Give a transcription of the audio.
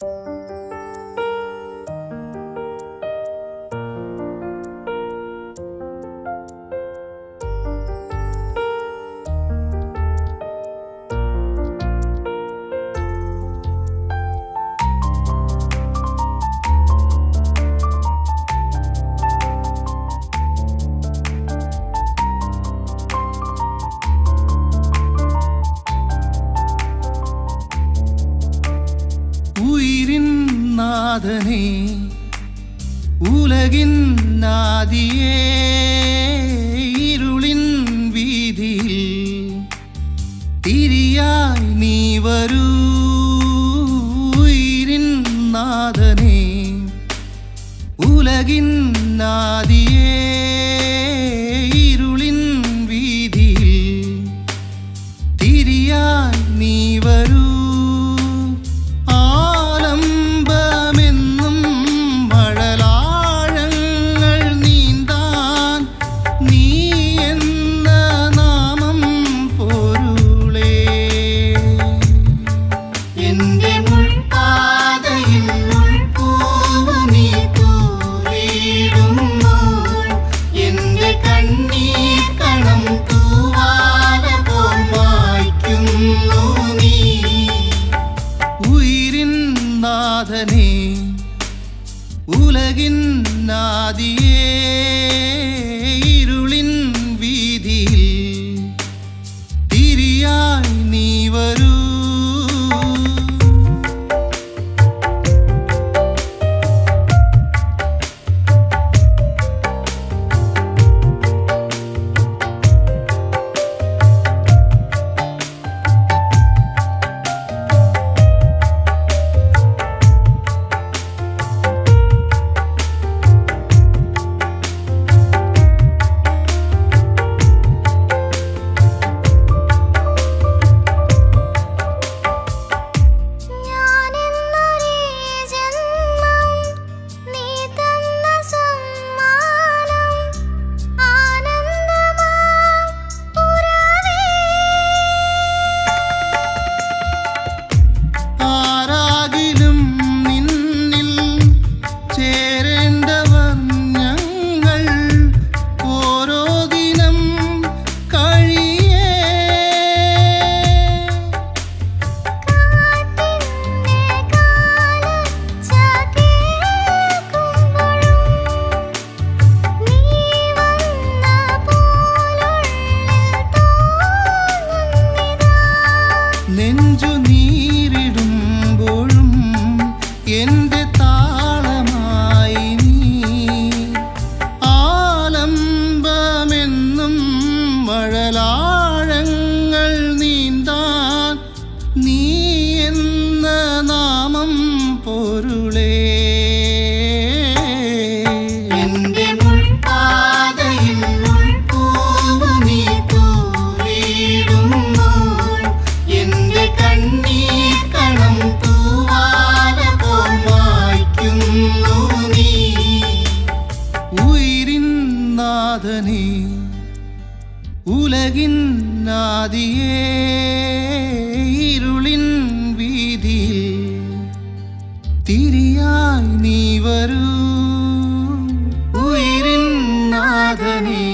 you உயிரின் நாதனே உலகின் நாதியே ഇരുളിൻ വീതിയിൽ തിരിയായി നീ വരൂ. ഉയിരിൻ നാഥനേ ഉലകിൻ നാദി உலகின் நாதியே இருளின் வீதியில் திரியாய் நீ வரும் உயிரின் நாதனே